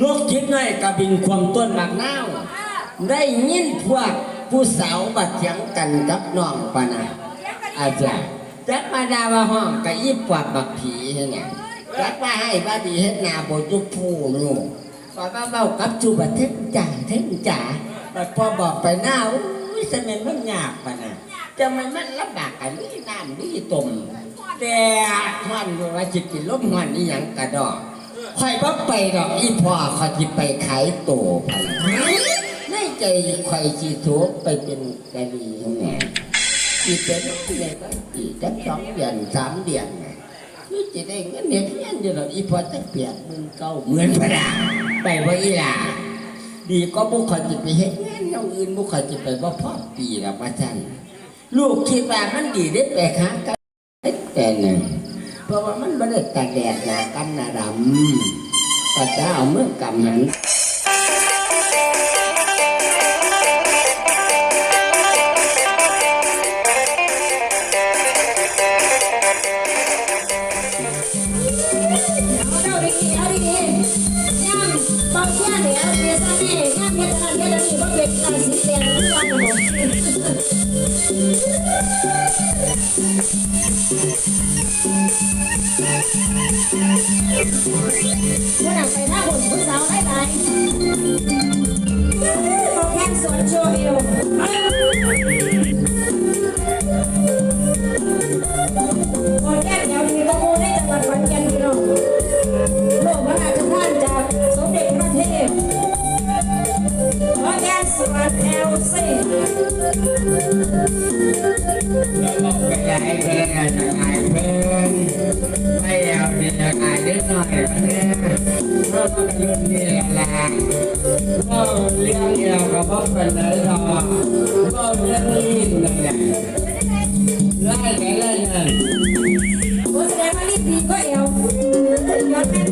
นกจิบน้อยกระบินความต้นหมากนาวได้ยินพวกผู้สาวบัดเถียงกันกับน้องปะนะอาจารย์จักมาดาว่าห้องกะยิบกวาบักผีเนี่ยจักว่าให้บ้าดีเฮ็ดนาบยุกผู้นูก็ว่าเบากับจูบัดเทงจ่าเทงจ่าบัดพอบอกไปหน้าอุ้ยสมัยมันยากปะนะจะมันมันลำบากอันนี้น้ำนี่ตมแต่มันว่าจิตกินลมมันนี่ยังกระดอก ค่อยบ่ไปดอกอีพ่อเขาจิไปขายตัวพันในใจใครจีทุกไปเป็นกะลีแม่จีเป็นในบางทีจักสองเดือนสามเดือนคือจะได้เงินเดือนเงินเดือนอีพอจะเปลี่ยนมึงเก่าเหมือนพระดาไปว่าอีหล่าดีก็บุคคลจิไปเฮ็ดงานอย่างอื่นบุคคลจิไปว่าพ่อปีละว่าจันลูกคิดว่ามันดีได้ไปค้างกันแต่หนึ่ง เพราะว่ามันไม่ได้ตากแดดหนากันหนาดำแต่จะเอาเมื่อกำหันเอาดีๆเอาดีๆย่างบางเที่ยเนี่ ผู้นำไปท่าฝนผู้สาวหลายๆบอกแค่สวนโชว์อยู่บอกแค่เดี๋ยวนี้ก็มูได้จังหวัดขอนแก่นพี่น้องโลกพระราชนจากสมเด็จพระเทพขอแก้สวัสดีเอลซีบอกไปได้เพื่อนจะไงเพื่อน คืนนี่แหละก็เลี้ยงเดียวกับพ่อเป็นไหนหรอกก็เลี้ยงลิ้นนั่นแหละไล่ไปไล่นั่นโอ้แสดงว่ารีบดีก็เอวย้อนม่น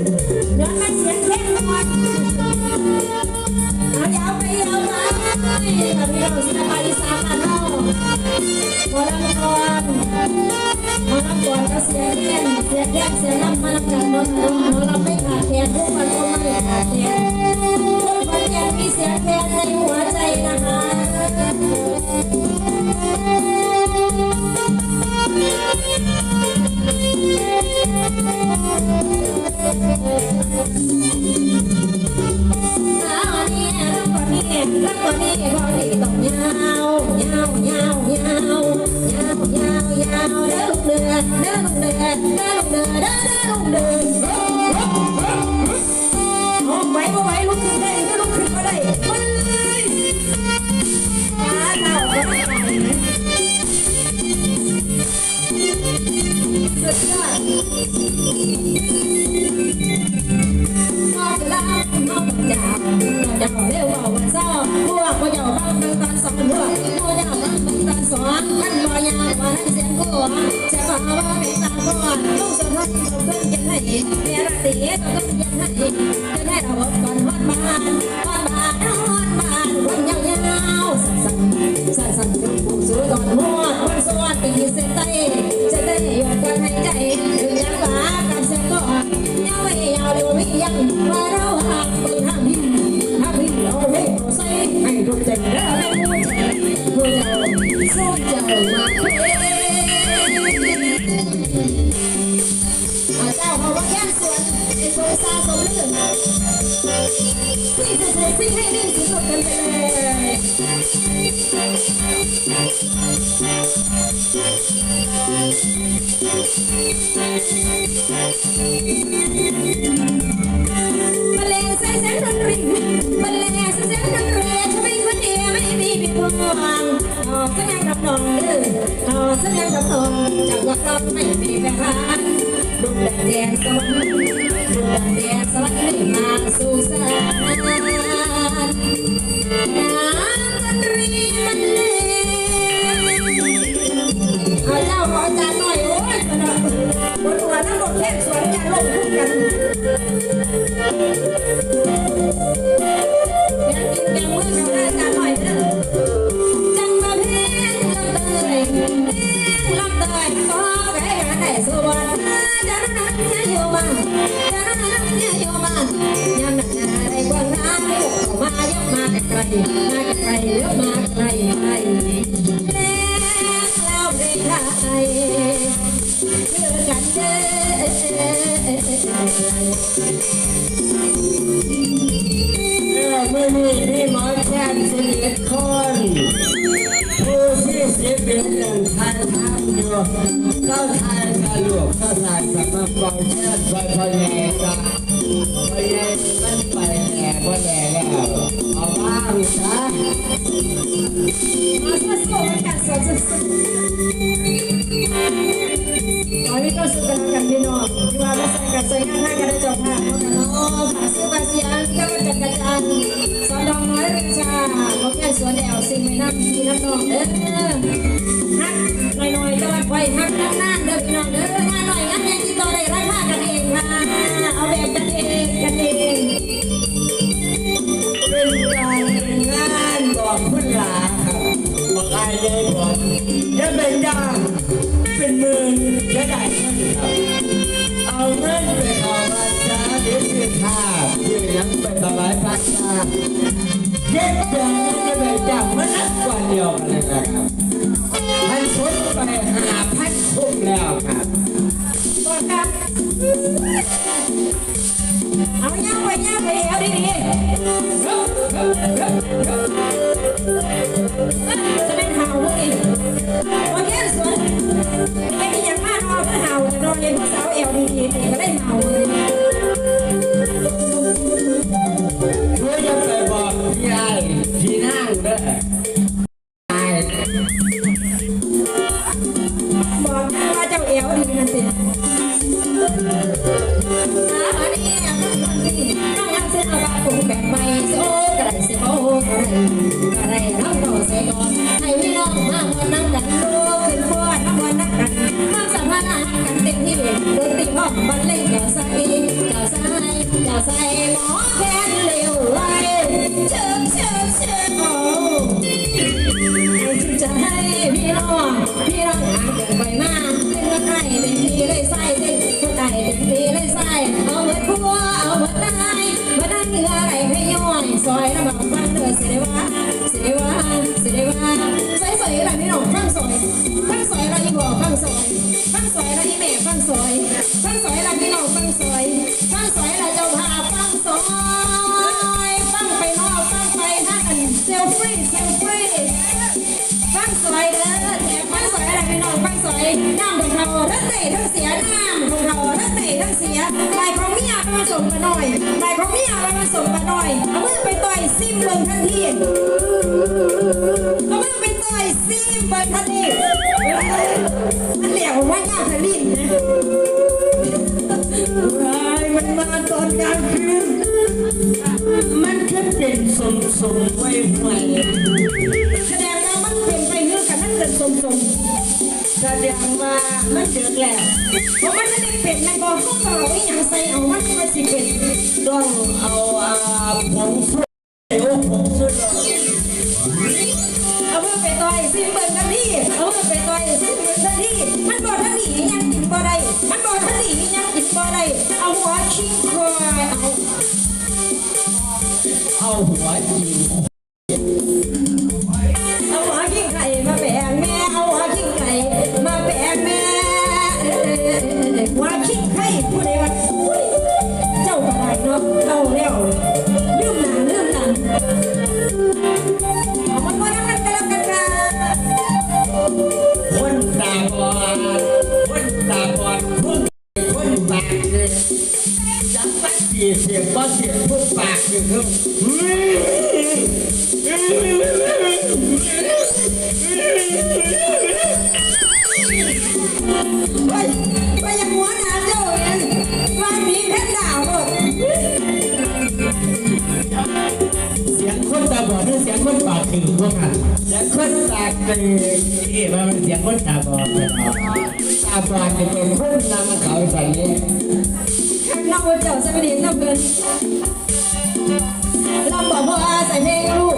ย้อนม่นเสียงเพลงก่อนเอายาวไปยาวมาพี่น้องศิลปะอีสานบ้านเฮาหมอลำก่อน หมอลำก่อนก็เสียงแค้นเสียแค้นเสียงลำมาลำกันหมดหมอลำไม่ขาดแคลนทุกคนก็ไม่ขาดแคลนคนคนแก่มีเสียแค้นในหัวใจนะคะเอาเนี่รักกว่านี้รักกว่านี้พอดีต้อ ด้ลูกเดือเด้ลงเดินเด้อลูกเดือเด้อลูกเดินโอ้ไหวบ่ไหวลุกขึ้นได้ลุกขึ้นมาได้ เพิ่งยังให้เมียรักตีต้องยังให้จะได้เราก่อนฮอดบ้านฮอดบ้านฮอดบ้านวันยาวๆสั่นสั่นสั่นสั่นถึงผู้สูงก่อนฮอดวันสวัสดีเส้นใต้จะได้หยุดการหายใจถึงยังบ้าการเสียงก่อนยาวไม่ยาวเร็วไม่ยังมาเราหักมือห้ามหินห้ามหินเราเล่นใส่ให้ทุกใจเด้อเล่นผู้ใจผู้เจ้าสู้เจ้ามาเพ่ วนไอ้สวนซาสมลื่นพี่จะถูกพี่ให้นสุดๆกันไปเลยบรรเลงใส่เสียงดนตรีบรรเลงใส่เสียงดนตรีฉันคนเดียวไม่มีพี่พวง หอบสัญญากับน้องเด้อหอบสัญญากับน้องจังหวะรอบไม่มีแฟนดุดันแดนสวรรค์ดุดันแดนสวรรค์ให้มาสู่สานน้ำดนตรีมันเลงเอาเจ้าขอจานหน่อยโอ้ยมันบนหัวน้ำบกแค่สวนกันลงทุกกัน กมาไกลมาไกลเลี้ยวมาไกลไกลแล้วเรียกใครคือกันเด้อเมื่อนี้พี่หมอแช่สิเอ็คนผู้ที่สิบเอ็ดหนึ่งทายทำอยู่เจ้าทายสรุปเจ้าทายกลับมาฟังแช่ไปพอแย่จ้ะพอแย่มันไปแย่พอแย่แล้ว นสู้อนนี้ก็สู้กันกันพี่น้องที่ว่าไม่ใส่กันใส่งานให้กันได้จบค่ะเนาะค่ะสู้กันเสียงก็เป็นกันจันสอนดองน้อยเรียนชาเขาแค่สวนแอวสิ่งไม่นับที่นับน้องเด้อฮักหน่อยๆจะมาไว้ฮักนานๆเด้อพี่น้องเด้อ บอกอายเลยบอกจะเป็นจ้างเป็นหมื่นจะได้เงินครับเอาเงินไปเอาบัตรจ้าเดี๋ยวสิค่าเพื่อยังไปถวายพระจ้าเย็ดเดือนจะไปจ้างมันนักกว่าเดียวกันเลยนะครับพันชุดไปหาพันคุ้มแล้วครับก่อนครับเอาย่างไปย่างไปเอาดีๆจะ เป็นเห่าพวกนี้วันนี้สวนไอ้ที่อย่างมากนอนเพื่อเห่าจะนอนเรียนผู้สาวเอวดีๆก็ได้เห่าเลยเพื่อจะไปบอกพี่ไอ้พี่นั่งเด้อไอ้บอกว่าเจ้าเอวดีนั่นสิอันนี้น้องยังเส้นอาบผมแบบใหม่โซ่กระไรเสียโอ้กระไร กระไรน้ำต่อใส่ก่อนให้พี่น้องมาวันนั่งกันลูกขึ้นฟ้อนมาวันนั่งกันมาสัมภาระกันเต็มที่ดนตรีพ่อบรรเลงเจ้าใส่เจ้าใส่เจ้าใส่หมอแคนเร็วไวเชิญเชิญเชิญโอ้จะให้พี่น้องพี่น้องหาเกิดไปมาเต้นก็ได้เต็มที่เลยใส่เต้นก็ได้เต็มที่เลยใซลฟี่เซลฟี่ฟังสวยเด้อแถมฟังสวยอะไรพี่น้องฟังสวยน้ำของเราทั้งเตะทั้งเสียน้ำของเราทั้งเตะทั้งเสียใบของเมียไปผสมกันหน่อยใบของเมียไปผสมกันหน่อยเอามือไปต่อยซิมเบิ่งทันทีเอามือไปต่อยซิมเบิ่งทันที มสมไว้ไว้แสดงว่ามันเป็นไปเรื่องกันนั่นเกิดสมสมแสดงว่ามันเจอแล้วเพราะมันไม่ได้เป็นในบอข้าวเราไม่ยังใส่เอามันมาสิเป็นต้องเอาอาผงสุดโอ้ผงสุดเอามือไปต่อยซิมเบิร์กันที่เอามือไปต่อยซิมเบิร์กันที่มันบ่ทันหลียังกินบ่ได้มันบ่ทันหลียัง ไปไปย่างหัวหน้าเจ้าเองว่ามีเพชรดาวหมดเสียงคนตาบอดหรือเสียงคนปากถึงพวกนั้นเสียงคนปากถึงนี่ว่ามันเสียงคนตาบอดเลยตาบอดเนี่ยเป็นคนนำเขาใส่เนี่ยข้างนอกเจ้าสมัยนี้น้ำเงิน ลำบอกว่าใส่เพลงลูก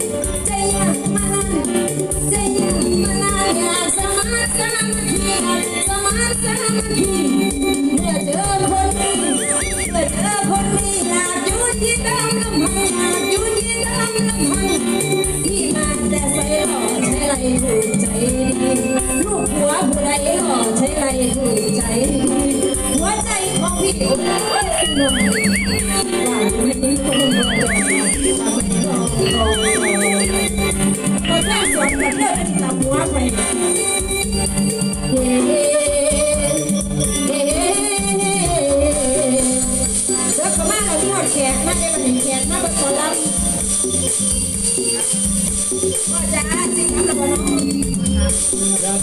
สมานสามัคคีเมื่อเจอคนดีเมื่อเจอคนดีอยากยู่ที่ตามลำพังอยากยู่ที่ตามลำพังที่มาแต่ใส่หล่อใช้ไรถูกใจลูกหัวผู้ใดหล่อใช้ไรถูกใจ หัวใจของพี่โอ้ยหนุ่มว่าไม่มีคนมาจอดทำให้เราเราเราแค่สวนกันเลิกจับหัวไป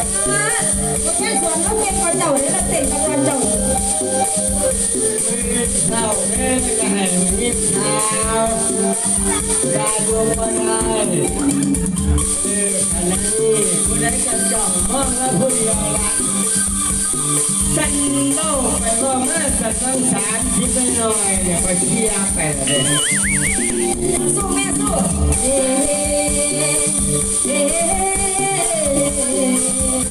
แค่สวนเขาเก็กระเจ้าเนี่ยเตะกระเจ้าเจ้าแม่จะให้มีพาวดาดวงวันนี้ขณะนี้คนใดจะจ้องมองแลผู้เดียวละฉันเล่าไปว่าเมื่อจะต้งสารคิดหน่อยเดี๋ยวไปเที่ยไปเลยสู้แม่สู้เอ๊เอ๊